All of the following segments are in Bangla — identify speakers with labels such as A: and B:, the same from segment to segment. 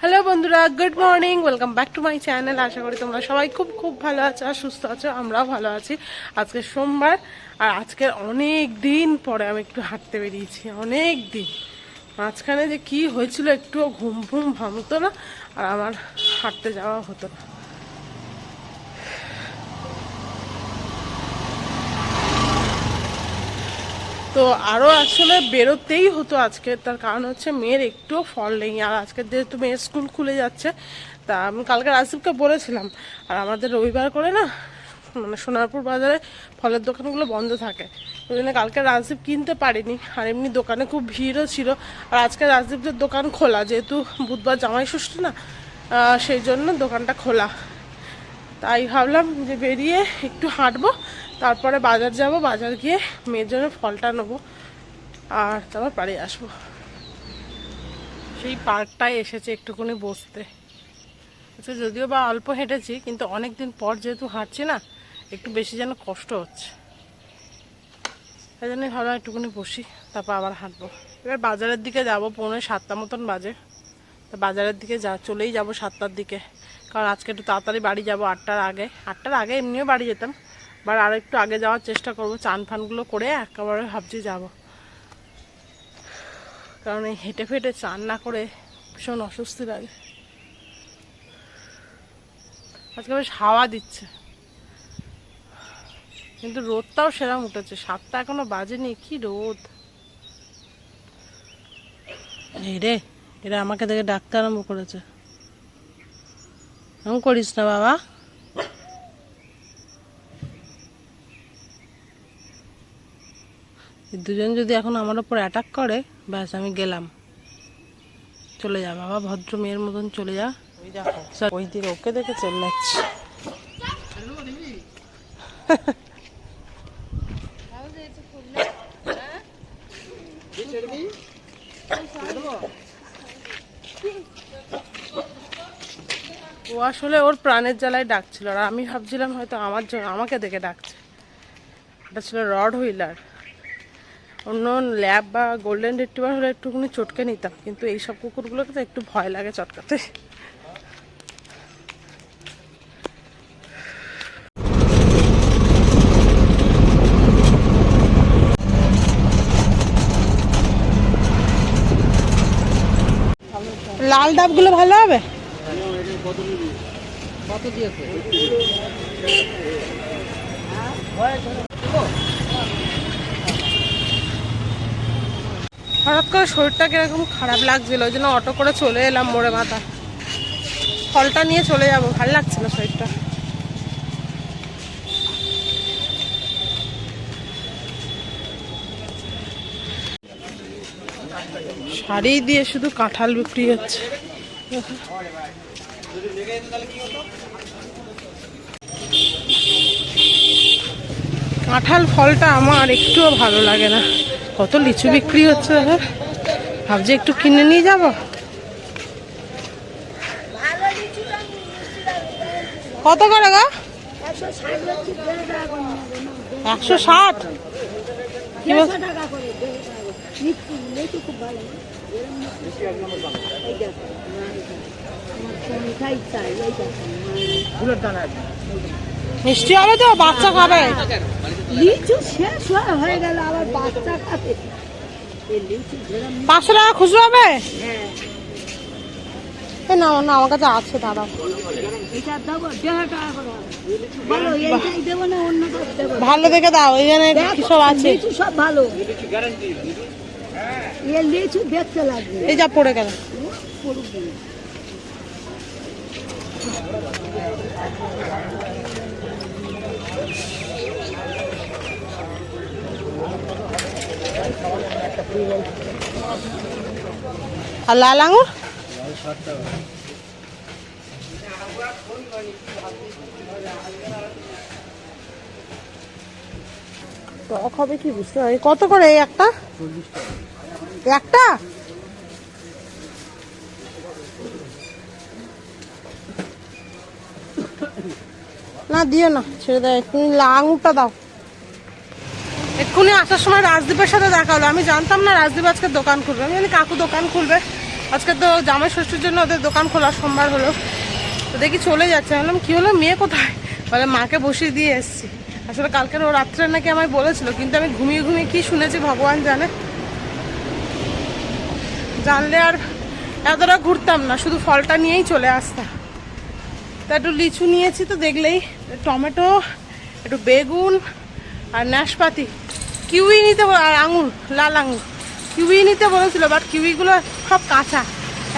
A: হ্যালো বন্ধুরা good morning welcome back to my channel আশা করি তোমরা সবাই খুব খুব ভালো আছো আর সুস্থ আছো, আমরাও ভালো আছি। আজকে সোমবার, আর আজকে অনেক দিন পরে আমি একটু হাঁটতে বেরিয়েছি, অনেক দিন। মাঝখানে যে কি হয়েছিল একটু ঘুম ঘুম ভাঙতো না, আর আমার হাঁটতে যাওয়া হতো না। তো আরও আসলে বেরোতেই হতো আজকে। তার কারণ হচ্ছে মেয়ের একটুও ফল নেই। আর আজকে যেহেতু মেয়ের স্কুল খুলে যাচ্ছে, তা আমি কালকে রাজীবকে বলেছিলাম। আর আমাদের রবিবার করে না মানে সোনারপুর বাজারে ফলের দোকানগুলো বন্ধ থাকে। ওই জন্য কালকে রাজদীপ কিনতে পারিনি। আর এমনি দোকানে খুব ভিড়ও ছিল। আর আজকে রাজদীপদের দোকান খোলা। যেহেতু বুধবার জামাই ষষ্ঠী না সেই জন্য দোকানটা খোলা। তাই ভাবলাম যে বেরিয়ে একটু হাঁটবো, তারপরে বাজার যাব, বাজার গিয়ে মেয়ের জন্য ফলটা নেব আর তারপর বাড়ি আসব। সেই পার্কটায় এসেছে একটুখানি বসতে। আচ্ছা যদিও বা অল্প হেঁটেছি, কিন্তু অনেক দিন পর যেহেতু হাঁটছি না, একটু বেশি যেন কষ্ট হচ্ছে। তাই জন্য ভাবলাম একটুখানি বসি, তারপর আবার হাঁটবো। এবার বাজারের দিকে যাব, পৌনে সাতটা মতন বাজে। তো বাজারের দিকে যা, চলেই যাব সাতটার দিকে। কারণ আজকে একটু তাড়াতাড়ি বাড়ি যাব আটটার আগে। আটটার আগে এমনিও বাড়ি যেতাম বাট আর একটু আগে যাওয়ার চেষ্টা করব, চান ফানগুলো করে একেবারে ভাবছি যাব। কারণ এই হেঁটে ফেটে চান না করে ভীষণ অস্বস্তি লাগে। আজকে বেশ হাওয়া দিচ্ছে। কিন্তু রোদটাও সেরকম উঠেছে, সাতটা এখনও বাজেনি, কি রোদ? রে, এরা আমাকে দেখে ডাকতে আরম্ভ করেছে। এমন করিস না বাবা দুজন যদি এখন আমার ওপর অ্যাটাক করে ব্যাস আমি গেলাম। চলে যা বাবা ভদ্র মেয়ের মতন চলে যা। ওই দেখো ওই দিকে ওকে দেখে চলে যাচ্ছে ও আসলে ওর প্রাণের জ্বালায় ডাকছিল আর আমি ভাবছিলাম হয়তো আমার জন্য আমাকে দেখে ডাকছে। এটা ছিল রড হুইলার। অন্য ল্যাব বা গোল্ডেন রিট্রিভার হলে একটুখানি চটকে নিতাম, কিন্তু এই সব কুকুরগুলোকে তো একটু ভয় লাগে চটকাতে। লাল ডাবগুলো ভালো হবে? হঠাৎ করে শরীরটা কীরকম খারাপ লাগছিল, ওই জন্য অটো করে চলে এলাম মোড়ে মাথা। ফলটা নিয়ে চলে যাব, ভালো লাগছিল শরীরটা? শাড়ি দিয়ে শুধু কাঁঠাল বিক্রি হচ্ছে। কাঁঠাল ফলটা আমার একটুও ভালো লাগে না। কত লিচু বিক্রি হচ্ছে দাদা? ভাবছি একটু কিনে নিয়ে যাব। কত করে গা? একশো ষাট কি মিষ্টি হবে তো বাচ্চা খাবে।
B: লিচু শেষ হয়ে হয়ে গেল আবার বাচ্চা খাবে।
A: পাঁচশো টাকা খুচরো হবে?
B: হ্যাঁ।
A: এ না না আমার কাছে আছে দাদা
B: না
A: ভালো দেখে দাও এখানে সব আছে?
B: সব ভালো। এ লিচু দেখতে লাগবে।
A: এই যা পড়ে গেল। আর লাল আঙুর? টক হবে কি বুঝতে পারি কত করে এই একটা? একটা? না, দিও না, ছেড়ে দাও, এক্ষুনি লা- আঙুরটা দাও। এক্ষুনি আসার সময় রাজদীপের সাথে দেখা হলো। আমি জানতাম না রাজদীপ আজকে দোকান খুলবে। আমি জানি কাকু দোকান খুলবে। আজকে তো জামাই ষষ্ঠীর জন্য ওদের দোকান খোলা সোমবার হলো। তো দেখি চলে যাচ্ছে। বললাম, কী হলো? মেয়ে কোথায়? বলে, মাকে বসিয়ে দিয়ে এসেছি। আসলে কালকের ও রাত্রে নাকি আমায় বলেছিল, কিন্তু আমি ঘুমিয়ে ঘুমিয়ে কি শুনেছি, ভগবান জানে। জানলে আর এতটা ঘুরতাম না, শুধু ফলটা নিয়েই চলে আসতাম। তা একটু লিচু নিয়েছি তো দেখলেই, টমেটো, একটু বেগুন আর নাশপাতি। কিউই নিতে আর আঙুর, লাল আঙুর। কিউই নিতে বলেছিল, বাট কিউইগুলো সব কাঁচা,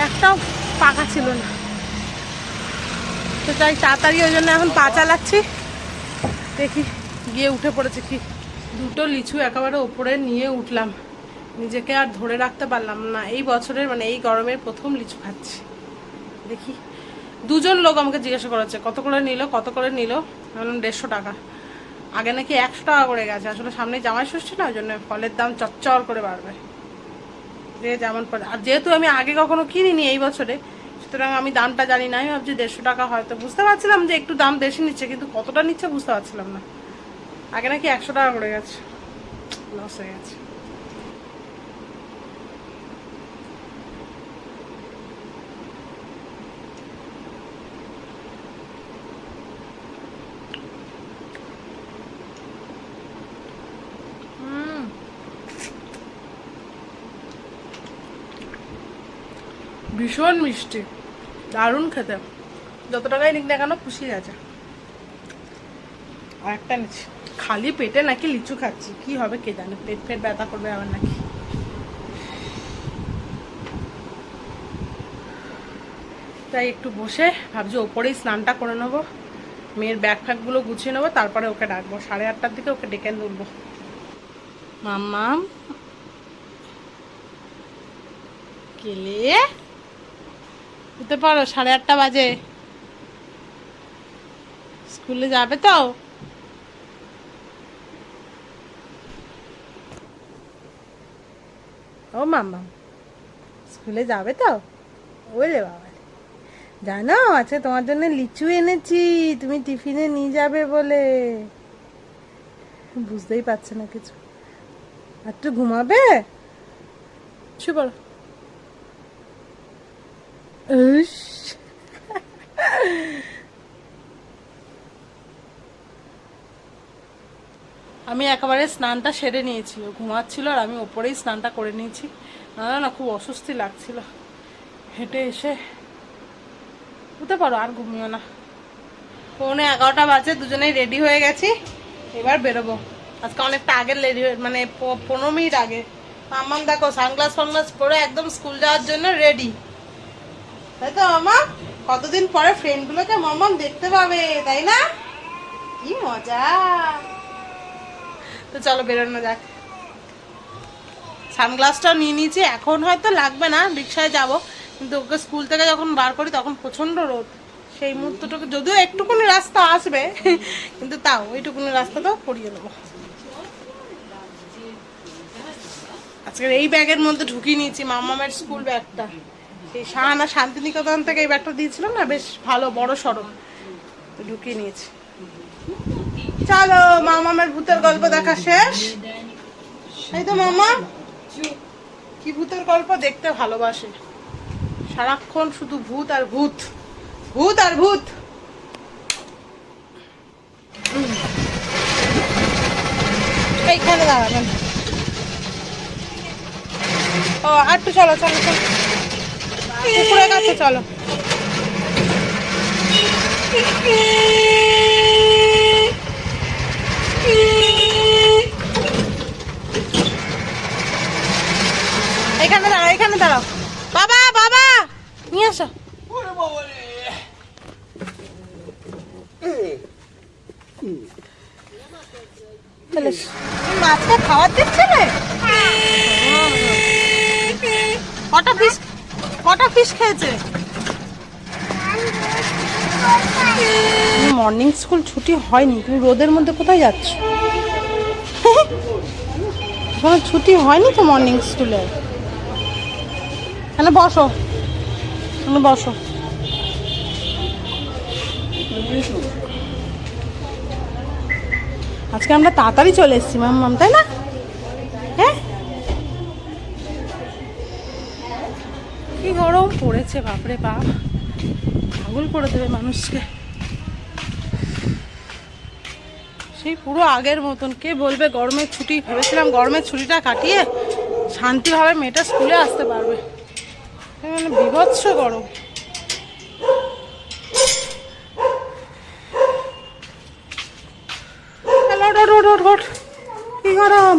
A: একটাও পাকা ছিল না। তো তাই তাড়াতাড়ি ওই জন্য এখন পা চালাচ্ছি। দেখি গিয়ে উঠে পড়েছে কি। দুটো লিচু একেবারে ওপরে নিয়ে উঠলাম। নিজেকে আর ধরে রাখতে পারলাম না। এই বছরের মানে এই গরমের প্রথম লিচু খাচ্ছি। দেখি। দুজন লোক আমাকে জিজ্ঞাসা করেছে, কত করে নিল? কত করে নিল? বললাম, দেড়শো টাকা। আগে নাকি একশো টাকা করে গেছে। আসলে সামনে জামাই ষষ্ঠী না ওই জন্য ফলের দাম চচ্চর করে বাড়বে। যে যেমন পরে আর যেহেতু আমি আগে কখনো কিনিনি এই বছরে, সুতরাং আমি দামটা জানি না। আমি ভাবছি দেড়শো টাকা হয়তো। বুঝতে পারছিলাম যে একটু দাম বেশি নিচ্ছে, কিন্তু কতটা নিচ্ছে বুঝতে পারছিলাম না। আগে নাকি একশো টাকা করে গেছে। লস হয়ে গেছে হুম ভীষণ মিষ্টি। দারুণ খেতে। যত টাকাই নিক না কেন, খুশি আছে আর একটা নিচ্ছি। খালি পেটে নাকি লিচু খাচ্ছি। কি হবে কে জানে? পেট ফেট ব্যথা করবে আবার নাকি। তাই একটু বসে ভাবছি ওপরেই স্নানটা করে নেব। মেয়ের ব্যাগ ফ্যাগগুলো গুছিয়ে নেব, তারপরে ওকে ডাকবো। সাড়ে আটটার দিকে ওকে ডেকে তুলবো। মাম্মাম। কেলে উঠতে পারো সাড়ে আটটা বাজে। স্কুলে যাবে তো? ও মাম্মা, স্কুলে যাবে তো? ওলে বাবা। জানো, আজকে তোমার জন্য লিচু এনেছি, তুমি টিফিনে নিয়ে যাবে বলে। বুঝতেই পারছে না কিছু। আর একটু ঘুমাবে? শু বলো। আমি একেবারে স্নানটা সেরে নিয়েছি। ঘুমাচ্ছিল আর আমি ওপরেই স্নানটা করে নিয়েছি। না না খুব অস্বস্তি লাগছিল। হেঁটে এসে হতে পারো, আর ঘুমিও না। পৌনে এগারোটা বাজে, দুজনেই রেডি হয়ে গেছি। এবার বেরোবো। আজকে অনেকটা আগের রেডি হয়ে মানে পনেরো মিনিট আগে। মাম্মাম দেখো সানগ্লাস ফানগ্লাস পরে একদম স্কুল যাওয়ার জন্য রেডি তাই তো, মামা? কতদিন পরে ফ্রেন্ডগুলোকে মাম্মাম দেখতে পাবে, তাই না? কি মজা। তো চলো বেরোনো যাক। সানগ্লাসটাও নিয়ে নিয়েছি, এখন হয়তো লাগবে না, রিক্সায় যাব। কিন্তু ওকে স্কুল থেকে যখন বার করি, তখন প্রচণ্ড রোদ। সেই মুহূর্তটুকু, যদিও একটুকুনি রাস্তা আসবে, কিন্তু তাও, ওইটুকুনি রাস্তা তো পরিয়ে নেব। আজকের এই ব্যাগের মধ্যে ঢুকিয়ে নিয়েছি, মামামের স্কুল ব্যাগটা। সেই শাহানা শান্তিনিকেতন থেকে এই ব্যাগটা দিয়েছিলাম না, বেশ ভালো, বড় সড়ো তো ঢুকিয়ে নিয়েছি। চলো মামামের ভূতের গল্প দেখা শেষ। এই তো মামা। কি ভূতের গল্প? দেখতে ভালোবাসে। সারাক্ষণ শুধু ভূত আর ভূত। ভূত আর ভূত। এইখানে দাঁড়াবেন ও, আর চলো চলো চলো। পুকুরের কাছে চলো। এখানে দাঁড়াও এখানে দাঁড়াও। বাবা বাবা! নিয়ে আসো। মাছটা খাওয়ার দিচ্ছে না? কটা পিস কটা পিস খেয়েছে? মর্নিং স্কুল ছুটি হয়নি, তুমি রোদের মধ্যে কোথায় যাচ্ছ? এখনও ছুটি হয়নি তো মর্নিং স্কুলে এখানে বসো। এখানে বসো। আজকে আমরা তাড়াতাড়ি চলে এসেছি মাম তাই না? হ্যাঁ কি গরম পড়েছে, বাপরে বাপ। পাগল করে দেবে মানুষকে। সেই পুরো আগের মতন। কে বলবে গরমের ছুটি? ভেবেছিলাম গরমের ছুটিটা কাটিয়ে শান্তিভাবে মেয়েটা স্কুলে আসতে পারবে। মানে বিভৎস গরম। কি গরম?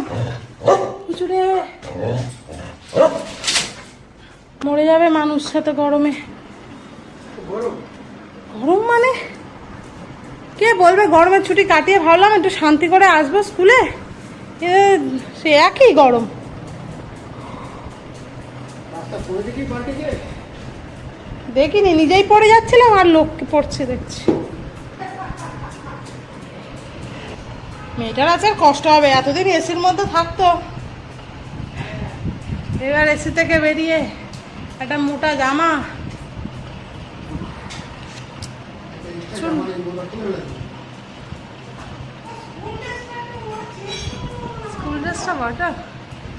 A: মরে যাবে মানুষ সাথে গরমে। গরম? মানে? কে বলবে গরমের ছুটি কাটিয়ে ভাবলাম একটু শান্তি করে আসব স্কুলে? সে একই গরম। দেখিনি নিজেই পড়ে যাচ্ছিলাম আর লোককে পড়ছে দেখছি। মেয়েটার আছে কষ্ট হবে এতদিন এসির মধ্যে থাকতো। এবার এসি থেকে বেরিয়ে একটা মোটা জামা। স্কুল ড্রেসটা বটা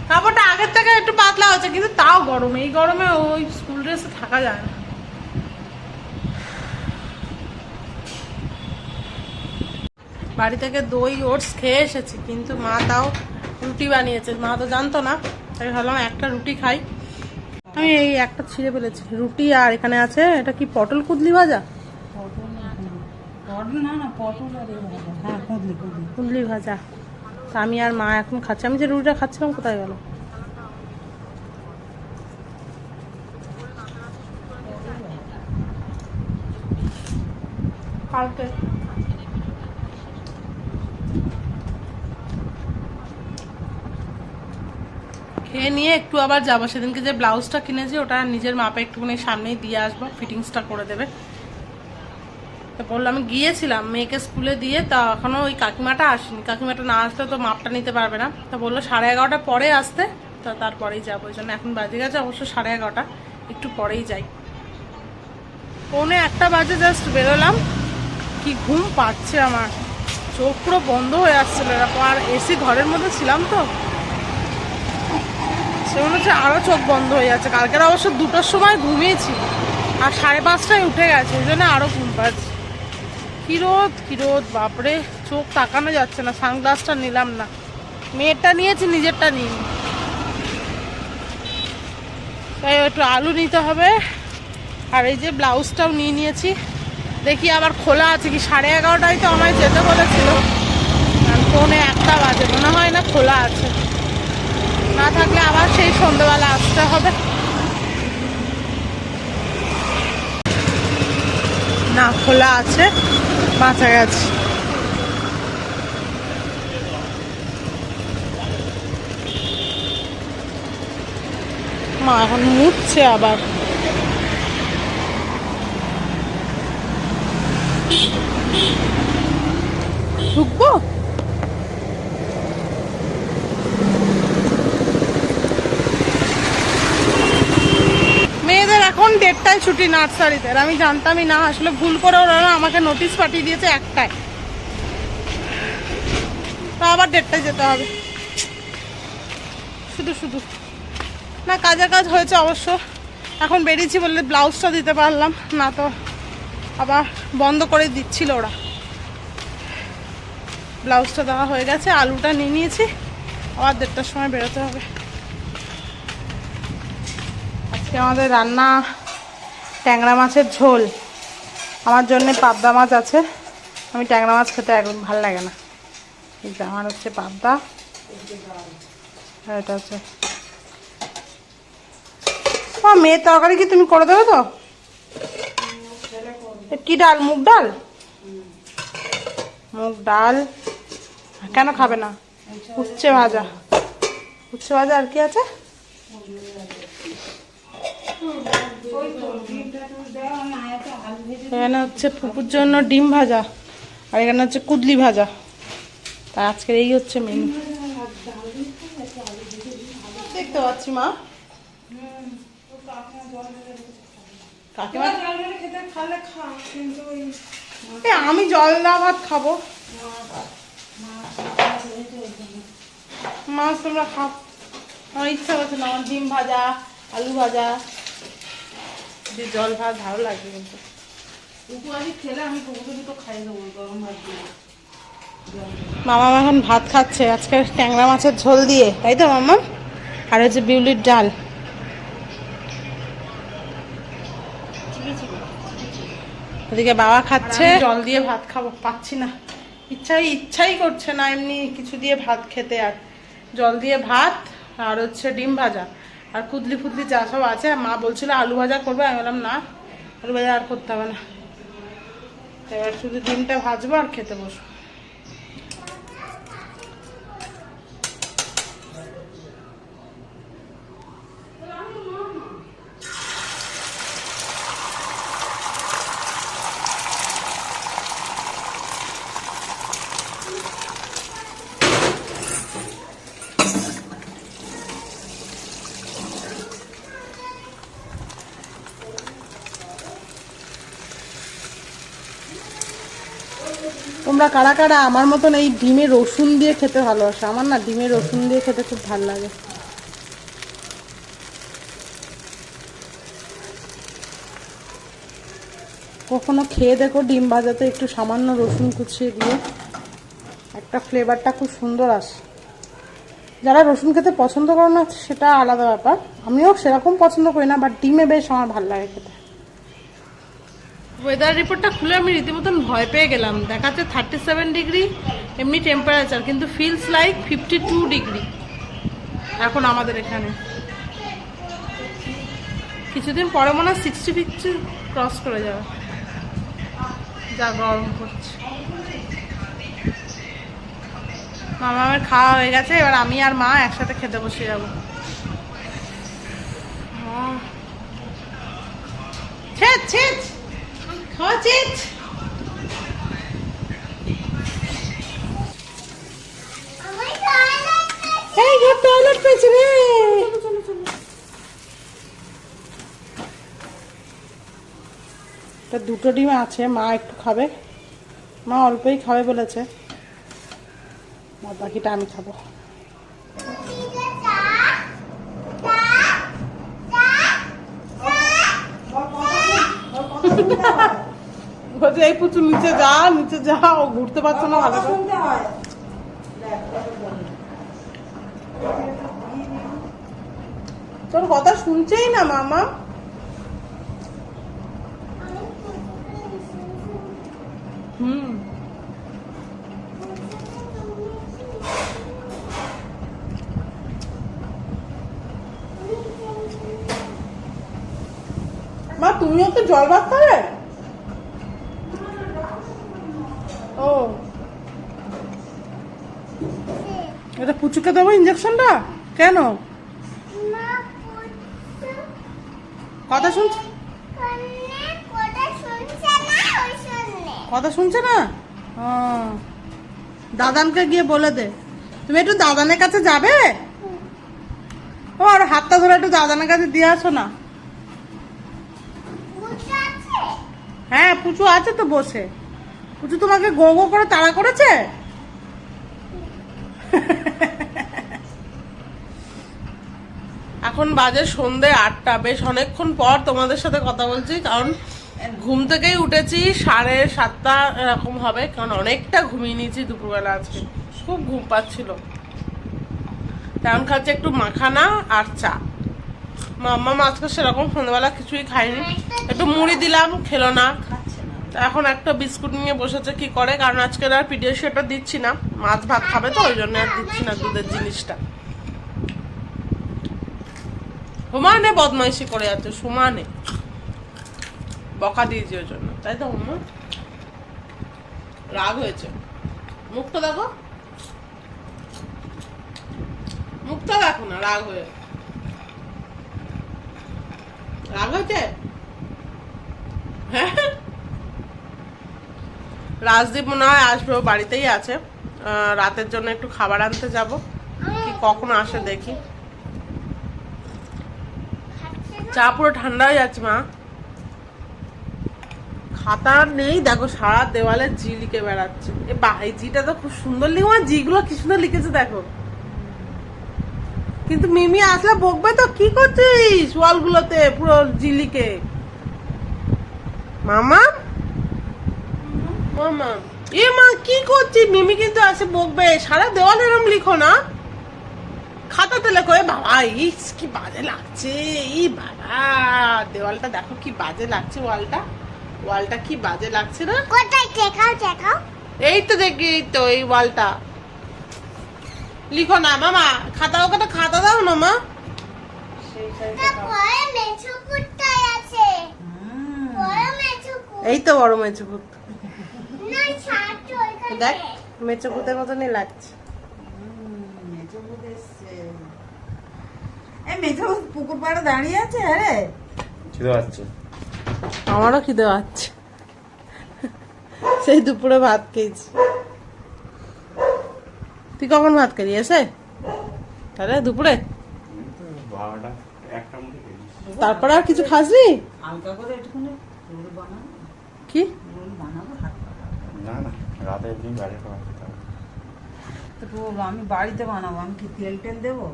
A: কাপড়টা আগের থেকে একটু পাতলা হচ্ছে, কিন্তু তাও গরম। এই গরমে ওই স্কুল ড্রেসে থাকা যায় না। বাড়ি থেকে দই, ওটস খেয়ে এসেছি, কিন্তু মা তাও রুটি বানিয়েছে। মা তো জানতো না, তাই ভাবলাম একটা রুটি খাই। আমি এই একটা ছিঁড়ে ফেলেছি। রুটি আর এখানে আছে এটা কি পটল কুদলি ভাজা।
B: হ্যাঁ কুদলি
A: ভাজা। তা আমি আর মা এখন খাচ্ছি। আমি যে রুটিটা খাচ্ছিলাম কোথায় গেল? কালকে। খেয়ে নিয়ে একটু আবার যাব। সেদিনকে যে ব্লাউজটা কিনেছি, ওটা নিজের মাপে একটুখানি সামনেই দিয়ে আসব। ফিটিংসটা করে দেবে। তো বলল, আমি গিয়েছিলাম মেয়েকে স্কুলে দিয়ে, তা এখনও ওই কাকিমাটা আসেনি। কাকিমাটা না আসলে তো মাপটা নিতে পারবে না। তা বলল, সাড়ে এগারোটা পরে আসতে, তা তারপরেই যাব। ওই জন্য এখন বাজে গেছে অবশ্য সাড়ে এগারোটা। একটু পরেই যাই। পৌনে একটা বাজে জাস্ট বেরোলাম। কি ঘুম পাচ্ছে আমার। চোখ পুরো বন্ধ হয়ে আসছিল। এরকম আর এসি ঘরের মধ্যে ছিলাম তো। সে মনে হচ্ছে আরও চোখ বন্ধ হয়ে যাচ্ছে। কালকের অবশ্য দুটোর সময় ঘুমিয়েছি। আর সাড়ে পাঁচটায় উঠে গেছে ওই জন্য আরও ঘুম পাচ্ছে। কি রোদ কি রোদ বাপরে, চোখ তাকানো যাচ্ছে না, সানগ্লাসটা নিলাম না। মেয়েরটা নিয়েছি, নিজেরটা নিই তাই একটু আলু নিতে হবে। আর এই যে ব্লাউজটাও নিয়ে নিয়েছি। দেখি আবার খোলা আছে কি? সাড়ে এগারোটায় তো আমায় যেতে বলেছিল। পৌনে একটা বাজে, মনে হয় না খোলা আছে। না থাকলে আবার সেই সন্ধ্যেবেলা আসতে হবে। না, খোলা আছে, বাঁচা গেছে। মা এখন মুছছে আবার। ঢুকবো মেয়েদের এখন দেড়টায় ছুটি নার্সারিতে আর আমি জানতামই না, আসলে ভুল করে ওরা আমাকে নোটিশ পাঠিয়ে দিয়েছে একটায় তো আবার দেড়টায় যেতে হবে। শুধু শুধু। না, কাজের কাজ হয়েছে অবশ্য। এখন বেরিয়েছি বললে ব্লাউজটা দিতে পারলাম, না তো আবার বন্ধ করে দিচ্ছিল ওরা। ব্লাউজটা দেওয়া হয়ে গেছে, আলুটা নিয়ে নিয়েছি। আবার দেড়টার সময় বেরোতে হবে। আজকে আমাদের রান্না ট্যাংরা মাছের ঝোল। আমার জন্য পাবদা মাছ আছে। আমি ট্যাংরা মাছ খেতে একদম ভালো লাগে না। আমার হচ্ছে পাবদা। এটা হচ্ছে ও, মেয়ের তরকারি কি তুমি করে দেবে তো? কি ডাল? মুগ ডাল? মুগ ডাল। কেন খাবে না? উচ্ছে ভাজা। উচ্ছে ভাজা আর কি আছে? এখানে হচ্ছে পুকুর জন্য ডিম ভাজা, আর এখানে হচ্ছে কুদলি ভাজা। তা আজকের এই হচ্ছে মেনু দেখতে পাচ্ছি মা। আমি জল দা ভাত খাব। মাছ তোমরা খাও। আমার ইচ্ছা করছে না, আমার ডিম ভাজা, আলু ভাজা। দিয়ে জল ভাত ভালো লাগবে কিন্তু। কুকু আজকে খেলে আমি কুকুকে দুটো খাইয়ে দেবো গরম ভাত দিয়ে। মামা এখন ভাত খাচ্ছে আজকে ট্যাংরা মাছের ঝোল দিয়ে তাই তো মামা? আর হচ্ছে বিউলির ডাল। ওদিকে বাবা খাচ্ছে। জল দিয়ে ভাত খাব পাচ্ছি না। ইচ্ছাই ইচ্ছাই করছে না এমনি কিছু দিয়ে ভাত খেতে আর। জল দিয়ে ভাত আর হচ্ছে ডিম ভাজা। আর কুদলি ফুদলি যা সব আছে মা বলছিল আলু ভাজা করবে, আমি বললাম, না, আলু ভাজা আর করতে হবে না। এবার শুধু ডিমটা ভাজবো আর খেতে বসবো তোমরা কারা কারা আমার মতন এই ডিমে রসুন দিয়ে খেতে ভালোবাসে? আমার না ডিমে রসুন দিয়ে খেতে খুব ভালো লাগে। কখনো খেয়ে দেখো ডিম ভাজাতে একটু সামান্য রসুন কুচিয়ে দিয়ে। একটা ফ্লেভারটা খুব সুন্দর আসে। যারা রসুন খেতে পছন্দ করে না, সেটা আলাদা ব্যাপার। আমিও সেরকম পছন্দ করি না বাট ডিমে বেশ আমার ভালো লাগে খেতে। ওয়েদার রিপোর্টটা খুলে আমি রীতিমতন ভয় পেয়ে গেলাম। দেখাচ্ছে থার্টি সেভেন ডিগ্রি এমনি টেম্পারেচার কিন্তু feels like fifty two degree এখন আমাদের এখানে। কিছুদিন পরে মনে হয় সিক্সটি ফিক্সটি ক্রস করে যাবে। যা গরম করছে মামা আমার খাওয়া হয়ে গেছে, এবার আমি আর মা একসাথে খেতে বসে যাব। ছেদ ছেদ খাওয়া ছেদ এই ঘর টয়লেট পেয়েছে রে তা দুটো ডিম আছে মা একটু খাবে মা অল্পই খাবে বলেছে বাকিটা আমি খাব বলছে এই পুচু নিচে যা নিচে যা ও ঘুরতে পারছে না ভালো। তোর কথা শুনছেই না মামা। হুম। মা তুমিও তো জল ভাত খাবে ও এটা পুচুকে দেবো ইঞ্জেকশনটা কেন? কথা শুনছে কথা শুনছে না? দাদানকে গিয়ে বলে দে। তুমি একটু দাদানের কাছে যাবে? ও আর হাতটা ধরে একটু দাদানের কাছে দিয়ে আসো না। হ্যাঁ পুচু আছে তো বসে। পুচু তোমাকে গো গো করে তাড়া করেছে? এখন বাজে সন্ধে আটটা। বেশ অনেকক্ষণ পর তোমাদের সাথে কথা বলছি, কারণ ঘুম থেকেই উঠেছি, সাড়ে সাতটা এরকম হবে, কারণ অনেকটা ঘুমিয়ে নিয়েছি দুপুরবেলা আজকে। খুব ঘুম পাচ্ছিল। তেমন খাচ্ছে একটু মাখানা আর চা। মাম্মা আজকে সেরকম সন্ধ্যাবেলা কিছুই খায়নি। একটু মুড়ি দিলাম, খেলো না। এখন একটা বিস্কুট নিয়ে বসেছে, কি করে? কারণ আজকে আর পিডিয়াশিয়াটা দিচ্ছি না। মাছ ভাত খাবে তো, ওই জন্য আর দিচ্ছি না দুধের জিনিসটা। হুমানে বদমাইশি করে যাচ্ছে সুমানে। বকা দিয়েছি ওই জন্য। তাই তো, হুমা? রাগ হয়েছে। মুখটা দেখো। মুখটা দেখো না, রাগ হয়ে রাগ হয়েছে? হ্যাঁ? রাজদীপ মনে হয় আসবে বাড়িতেই আছে। রাতের জন্য একটু খাবার আনতে যাব। কি কখন আসে দেখি। চা পুরো ঠান্ডা হয়ে যাচ্ছে, মা। খাতা নেই, দেখো সারা দেওয়ালে জি লিখে বেড়াচ্ছে। এ বাহ, এই জিটা তো খুব সুন্দর লিখে, মা জি গুলো কি সুন্দর লিখেছে, দেখো। কিন্তু মিমি আসলে বকবে তো, কি করছিস ওয়ালগুলোতে পুরো জি লিখে? মামা? মামা এ, মা, কি করছিস? মিমি কিন্তু আসে বকবে, সারা দেওয়াল এরম লিখো না। খাতাতে লেখো এ বাবা, ইস, কি বাজে লাগছে, ই বাবা। দেওয়ালটা দেখো কি বাজে লাগছে ওয়ালটা। ওয়ালটা কি বাজে লাগছে না?
C: কোথায় দেখাও দেখাও
A: এই তো দেখি এই তো এই ওয়ালটা। লিখো না মামা খাতা ওখানে খাতা দাও না মা। এই তো বড়
C: ওইখানে
A: দেখ মেচুকুতের মতনই লাগছে।
B: এই মেঝো পুকুর পাড়ে দাঁড়িয়ে আছে আরে।
D: খিদে পাচ্ছে।
A: আমারও খিদে পাচ্ছে। সেই দুপুরে ভাত খেয়েছি। তুই কখন ভাত খাবি এসে? তাহলে দুপুরে। তারপরে আর কিছু খাসনি? কি?
D: না না রাতে এমনি বাইরে খাওয়া
B: তো আমি বাড়িতে বানাবো আমি কি তেল টেল দেবো?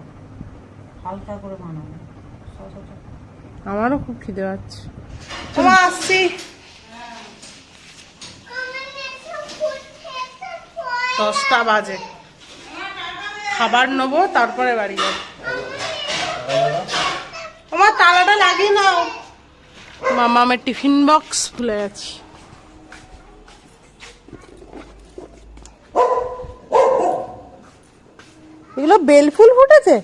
B: হালকা করে বানাবো।
A: আমারও খুব খিদে পাচ্ছে। তোমার আসছি। দশটা বাজে। খাবার নেব তারপরে বাড়ি যাব। আমার তালাটা লাগিয়ে নাও। মামা আমার টিফিন বক্স খুলে গেছি। এগুলো বেল ফুল ফুটেছে?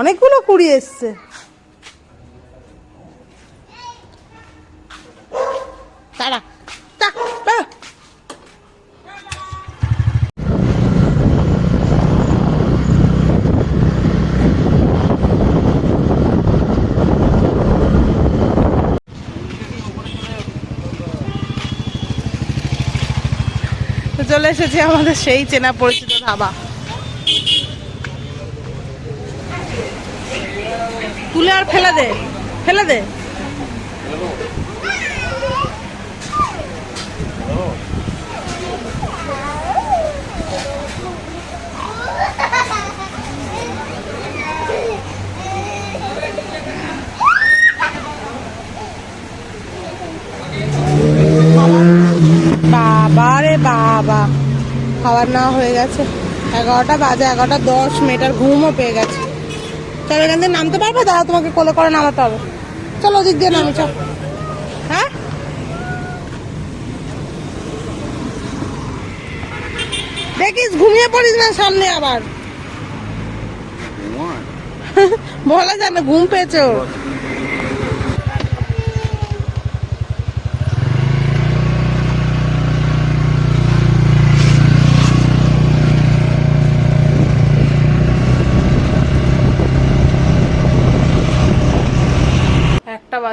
A: অনেকগুলো কুড়ি এসছে দাঁড়া যা, বেরো। তো চলে এসেছি আমাদের সেই চেনা পরিচিত ধাবা। তুলে আর ফেলা দে ফেলা দে। বাবা রে বাবা। খাবার না হয়ে গেছে। এগারোটা বাজে এগারোটা দশ মিনিট আর ঘুমও পেয়ে গেছে। চলো এখান থেকে নামতে পারবে? দাদা তোমাকে কোলে করে নামাতে হবে। চলো ওদিক দিয়ে নামি চল। হ্যাঁ? দেখিস ঘুমিয়ে পড়িস না সামনে আবার। বলা যায় না ঘুম পেয়েছে ওর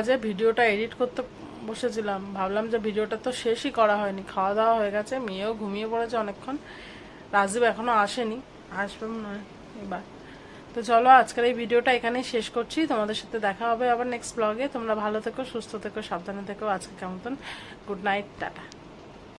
A: বাজে ভিডিওটা এডিট করতে বসেছিলাম। ভাবলাম যে ভিডিওটা তো শেষই করা হয়নি। খাওয়া দাওয়া হয়ে গেছে, মেয়েও ঘুমিয়ে পড়েছে অনেকক্ষণ। রাজীব এখনও আসেনি। আসবে মনে হয় এবার। তো চলো, আজকের এই ভিডিওটা এখানেই শেষ করছি। তোমাদের সাথে দেখা হবে আবার নেক্সট ব্লগে তোমরা ভালো থেকো, সুস্থ থেকো, সাবধানে থেকো। আজকে কেমন? Good night, tata.